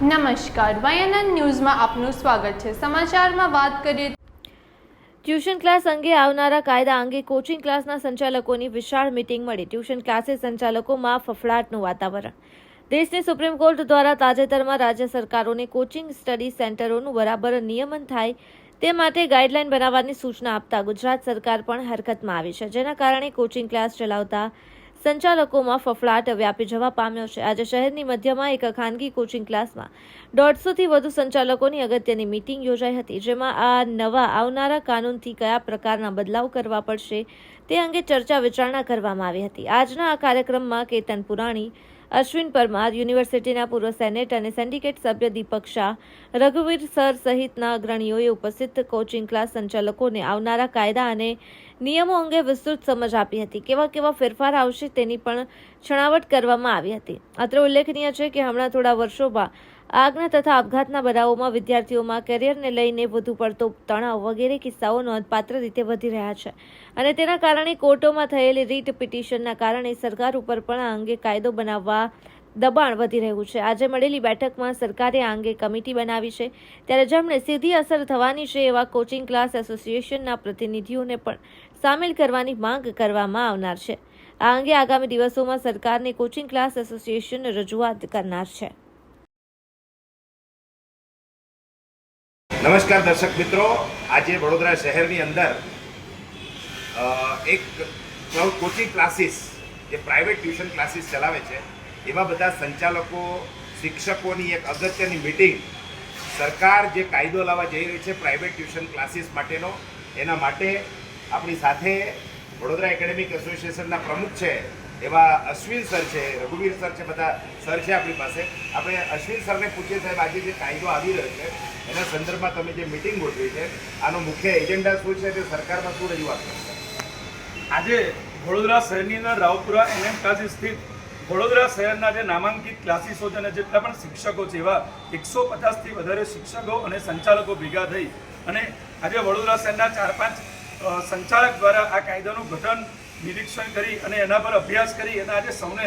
નમસ્કાર વાયએનએન ન્યૂઝમાં આપનું સ્વાગત છે. સમાચારમાં વાત કરીએ ટ્યુશન ક્લાસ અંગે આવનારા કાયદા અંગે કોચિંગ ક્લાસના સંચાલકોની વિશાળ મિટિંગ મળી. ટ્યુશન ક્લાસીસ સંચાલકોમાં ફફડાટનું વાતાવરણ. દેશની સુપ્રીમ કોર્ટ દ્વારા તાજેતરમાં રાજ્ય સરકારોને કોચિંગ સ્ટડી સેન્ટરોનું બરાબર નિયમન થાય તે માટે ગાઈડલાઈન બનાવવાની સૂચના આપતા ગુજરાત સરકાર પણ હરકતમાં આવી છે. જેના કારણે કોચિંગ ક્લાસ ચલાવતા સંચાલકોમાં ફફડાટ વ્યાપી જવા પામ્યો છે. આજે શહેરની મધ્યમાં એક ખાનગી કોચિંગ ક્લાસમાં દોઢસોથી વધુ સંચાલકોની અગત્યની મીટિંગ યોજાઈ હતી, જેમાં આ નવા આવનારા કાનૂનથી કયા પ્રકારના બદલાવ કરવા પડશે તે અંગે ચર્ચા વિચારણા કરવામાં આવી હતી. આજના આ કાર્યક્રમમાં કેતન પુરાણી અશ્વિન પરમાર, યુનિવર્સિટીના પૂર્વ સેનેટ અને સિન્ડિકેટ સભ્ય દીપક શાહ, રઘુવીર સર સહિતના અગ્રણીઓએ ઉપસ્થિત કોચિંગ ક્લાસ સંચાલકોને આવનારા કાયદા અને નિયમો અંગે વિસ્તૃત સમજ આપી હતી. કેવા કેવા ફેરફાર આવશે તેની પણ છણાવટ કરવામાં આવી હતી. અત્રે ઉલ્લેખનીય છે કે હમણાં થોડા વર્ષોમાં આગના તથા આપઘાતના બનાવોમાં વિદ્યાર્થીઓમાં કેરિયરને લઈને વધુ પડતો તણાવ વગેરે કિસ્સાઓ નોંધપાત્ર રીતે વધી રહ્યા છે. અને તેના કારણે કોર્ટોમાં થયેલી રીટ પિટિશનના કારણે સરકાર ઉપર પણ આ અંગે કાયદો બનાવવા દબાણ વધી રહ્યું છે. આજે મળેલી બેઠકમાં સરકારે આ અંગે કમિટી બનાવી છે. ત્યારે જેમણે સીધી અસર થવાની છે એવા કોચિંગ ક્લાસ એસોસિએશનના પ્રતિનિધિઓને પણ સામેલ કરવાની માંગ કરવામાં આવનાર છે. આ અંગે આગામી દિવસોમાં સરકારને કોચિંગ ક્લાસ એસોસિએશન રજૂઆત કરનાર છે. નમસ્કાર દર્શક મિત્રો. આજે વડોદરા શહેરની અંદર એક એક કોચિંગ ક્લાસીસ, જે પ્રાઇવેટ ટ્યુશન ક્લાસીસ ચલાવે છે, એવા બધા સંચાલકો, શિક્ષકોની એક અગત્યની મિટિંગ સરકાર જે કાયદો લાવવા જઈ રહી છે પ્રાઇવેટ ટ્યુશન ક્લાસીસ માટેનો, એના માટે આપણી સાથે વડોદરા એકેડેમિક એસોસિએશનના પ્રમુખ છે એવા અશ્વિન સર છે, રઘુવીર સર છે, બધા સર છે આપણી પાસે. આપણે અશ્વિન સરને પૂછીએ સાહેબ, આજે જે કાયદો આવી રહ્યો છે, એના સંદર્ભમાં તમે જે મિટિંગ ગોઠવી છે, આનો મુખ્ય એજન્ડા શું છે તે સરકારમાં શું રજૂઆત કરશે આજે વડોદરા શહેરની અંદર રાવપુરા એનએમ ક્લાસીસ સ્થિત વડોદરા શહેરના જે નામાંકિત ક્લાસીસો છે અને જેટલા પણ શિક્ષકો છે, એવા એકસો પચાસથી વધારે શિક્ષકો અને સંચાલકો ભેગા થઈ અને આજે વડોદરા શહેરના ચાર પાંચ સંચાલક દ્વારા આ કાયદાનું ગઠન નિરીક્ષણ કરી અને એના પર અભ્યાસ કરી, અને આજે સૌને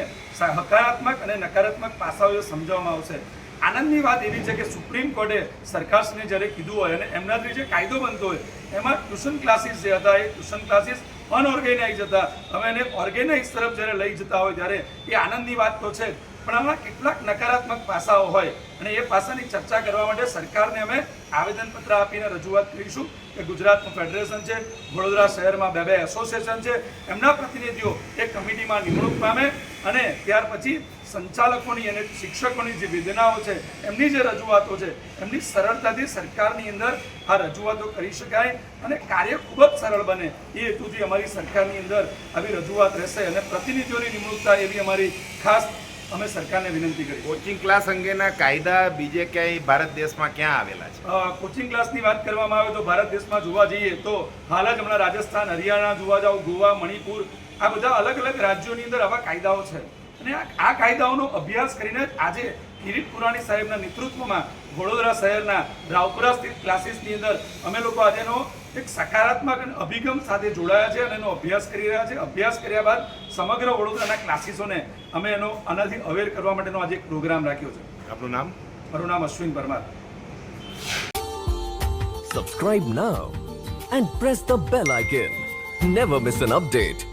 હકારાત્મક અને નકારાત્મક પાસાઓ સમજાવવામાં આવશે આનંદની વાત એવી છે કે સુપ્રીમ કોર્ટે સરકારશ્રીને જ્યારે કીધું હોય અને એમનાથી જે કાયદો બનતો હોય, એમાં ટ્યુશન ક્લાસીસ જે હતા, એ ટ્યુશન ક્લાસીસ અનઓર્ગેનાઇઝ હતા હવે એને ઓર્ગેનાઇઝ તરફ જ્યારે લઈ જતા હોય ત્યારે એ આનંદની વાત તો છે. પણ આમાં કેટલાક નકારાત્મક પાસાઓ હોય અને એ પાસાની ચર્ચા કરવા માટે સરકારને અમે આવેદનપત્ર આપીને રજૂઆત કરીશું કે ગુજરાતનું ફેડરેશન છે, વડોદરા શહેરમાં બે બે એસોસિએશન છે, એમના પ્રતિનિધિઓ એ કમિટીમાં નિમણૂક પામે અને ત્યાર પછી સંચાલકોની અને શિક્ષકોની જે વેદનાઓ છે, એમની જે રજૂઆતો છે, એમની સરળતાથી સરકારની અંદર આ રજૂઆતો કરી શકાય અને કાર્ય ખૂબ જ સરળ બને એ હેતુથી અમારી સરકારની અંદર આવી રજૂઆત રહેશે અને પ્રતિનિધિઓની નિમણૂકતા એવી અમારી ખાસ અમે સરકારને વિનંતી કરી કોચિંગ ક્લાસ અંગેના કાયદા બીજે ક્યાંય ભારત દેશમાં ક્યાં આવેલા છે? કોચિંગ ક્લાસની વાત કરવામાં આવે તો ભારત દેશમાં જોવા જઈએ તો હાલ જ હમણાં રાજસ્થાન હરિયાણા જોવા જાઓ ગોવા મણિપુર આ બધા અલગ અલગ રાજ્યોની અંદર આવા કાયદાઓ છે. અને આ કાયદાઓનો અભ્યાસ કરીને આજે કિરીટ પુરાણી સાહેબના નેતૃત્વમાં વડોદરા શહેરના રાવપુરા સ્થિત ક્લાસીસની અંદર અમે લોકો આજેનો એક સકારાત્મક અને અભિગમ સાથે જોડાયા છે અને એનો અભ્યાસ કરી રહ્યા છે. અભ્યાસ કર્યા બાદ સમગ્ર વડોદરાના ક્લાસીસોને અમે એનો આનાથી અવેર કરવા માટેનો આજે એક પ્રોગ્રામ રાખ્યો છે. આપનું નામ? મારું નામ Ashwin Parmar. Subscribe now and press the bell icon never miss an update.